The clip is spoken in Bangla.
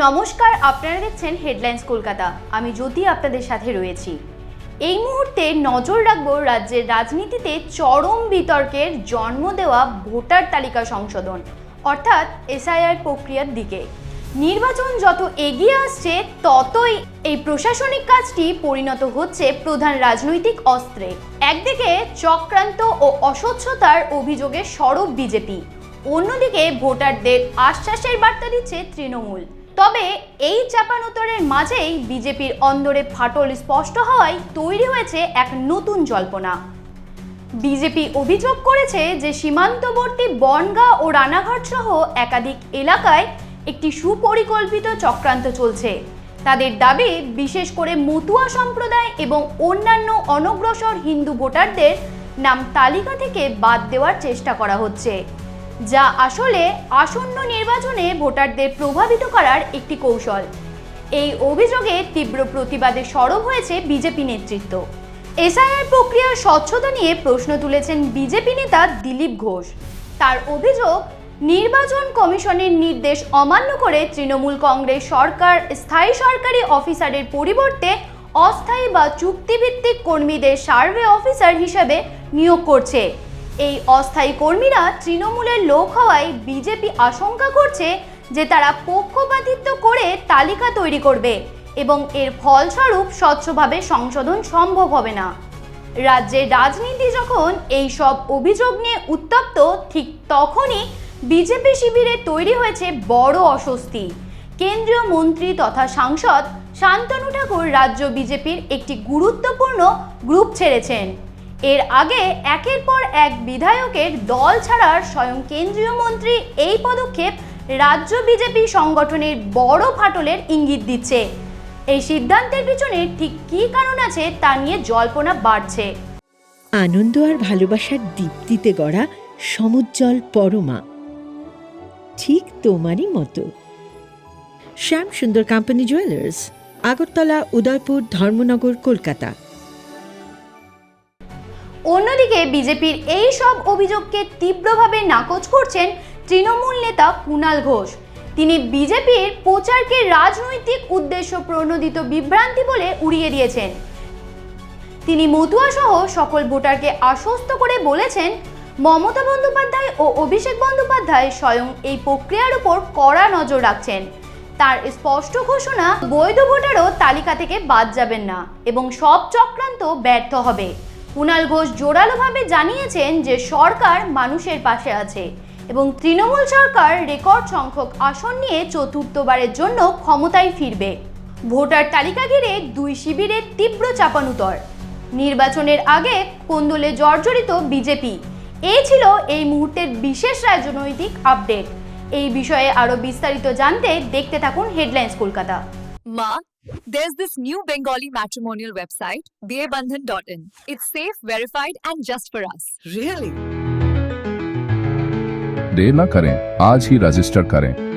নমস্কার, আপনারা দেখছেন হেডলাইন্স কলকাতা। আমি জ্যোতি আপনাদের সাথে রয়েছি। এই মুহূর্তে নজর রাখব রাজ্যের রাজনীতিতে চরম বিতর্কের জন্ম দেওয়া ভোটার তালিকা সংশোধন, অর্থাৎ এসআইআর প্রক্রিয়ার দিকে। নির্বাচন যত এগিয়ে আসছে, ততই এই প্রশাসনিক কাজটি পরিণত হচ্ছে প্রধান রাজনৈতিক অস্ত্রে। একদিকে চক্রান্ত ও অস্বচ্ছতার অভিযোগে সরব বিজেপি, অন্যদিকে ভোটারদের আশ্বাসের বার্তা দিচ্ছে তৃণমূল। তবে এই চাপানোতরের মাঝেই বিজেপির অন্দরে ফাটল স্পষ্ট হওয়ায় তৈরি হয়েছে এক নতুন জল্পনা। বিজেপি অভিযোগ করেছে যে সীমান্তবর্তী বনগাঁ ও রানাঘাট সহ একাধিক এলাকায় একটি সুপরিকল্পিত চক্রান্ত চলছে। তাদের দাবি, বিশেষ করে মতুয়া সম্প্রদায় এবং অন্যান্য অনগ্রসর হিন্দু ভোটারদের নাম তালিকা থেকে বাদ দেওয়ার চেষ্টা করা হচ্ছে। যা আসলে আসন্ন নির্বাচনে ভোটারদের প্রভাবিত করার একটি কৌশল। এই অভিযোগে তীব্র প্রতিবাদে সরব হয়েছে বিজেপি নেতৃত্ব। এসআইআর প্রক্রিয়ার স্বচ্ছতা নিয়ে প্রশ্ন তুলেছেন বিজেপি নেতা দিলীপ ঘোষ। তার অভিযোগ, নির্বাচন কমিশনের নির্দেশ অমান্য করে তৃণমূল কংগ্রেস সরকার, স্থায়ী সরকারি অফিসারের পরিবর্তে অস্থায়ী বা চুক্তিভিত্তিক কর্মীদের সার্ভে অফিসার হিসেবে নিয়োগ করছে। এই অস্থায়ী কর্মীরা তৃণমূলের লোক হওয়ায় বিজেপি আশঙ্কা করছে যে তারা পক্ষপাতিত্ব করে তালিকা তৈরি করবে এবং এর ফলস্বরূপ স্বচ্ছভাবে সংশোধন সম্ভব হবে না। রাজ্যের রাজনীতি যখন এই সব অভিযোগ নিয়ে উত্তপ্ত, ঠিক তখনই বিজেপি শিবিরে তৈরি হয়েছে বড় অস্বস্তি। কেন্দ্রীয় মন্ত্রী তথা সাংসদ শান্তনু ঠাকুর রাজ্য বিজেপির একটি গুরুত্বপূর্ণ গ্রুপ ছেড়েছেন। এর আগে একের পর এক বিধায়কের দল ছাড়ার স্বয়ং কেন্দ্রীয় মন্ত্রী এই পদক্ষেপ রাজ্য বিজেপি সংগঠনের বড় ফাটলের ইঙ্গিত দিচ্ছে। এই সিদ্ধান্তের পিছনে ঠিক কী কারণ আছে তা নিয়ে জল্পনা বাড়ছে। আনন্দ আর ভালোবাসার দীপ্তিতে গড়া সমুজ্জ্বল পরমা। ঠিক তোমারই মতো। Shyam Sundar company jewellers Agartala, Udaipur, Dharmanagar, Kolkata. অন্যদিকে বিজেপির এই সব অভিযোগকে তীব্রভাবে নাকচ করছেন তৃণমূল নেতা কুণাল ঘোষ। তিনি বিজেপির প্রচারকে রাজনৈতিক উদ্দেশ্য প্রণোদিত বিভ্রান্তি বলে উড়িয়ে দিয়েছেন। তিনি মতুয়া সহ সকল ভোটারকে আশ্বস্ত করে বলেছেন, মমতা বন্দ্যোপাধ্যায় ও অভিষেক বন্দ্যোপাধ্যায় স্বয়ং এই প্রক্রিয়ার উপর কড়া নজর রাখছেন। তার স্পষ্ট ঘোষণা, বৈধ ভোটারও তালিকা থেকে বাদ যাবেন না এবং সব চক্রান্ত ব্যর্থ হবে। কুণাল ঘোষ জোরালোভাবে জানিয়েছেন যে সরকার মানুষের পাশে আছে এবং তৃণমূল সরকার রেকর্ড সংখ্যক আসন নিয়ে চতুর্থবারের জন্য ক্ষমতায় ফিরবে। ভোটার তালিকা ঘিরে দুই শিবিরের তীব্র চাপানুতর। নির্বাচনের আগে কোন্দলে জর্জরিত বিজেপি। এই ছিল এই মুহূর্তের বিশেষ রাজনৈতিক আপডেট। এই বিষয়ে আরও বিস্তারিত জানতে দেখতে থাকুন headlines Kolkata. Ma, there's this new Bengali matrimonial website, dearbandhan.in. It's safe, verified, and just for us. Really? देर न करें आज ही रजिस्टर करें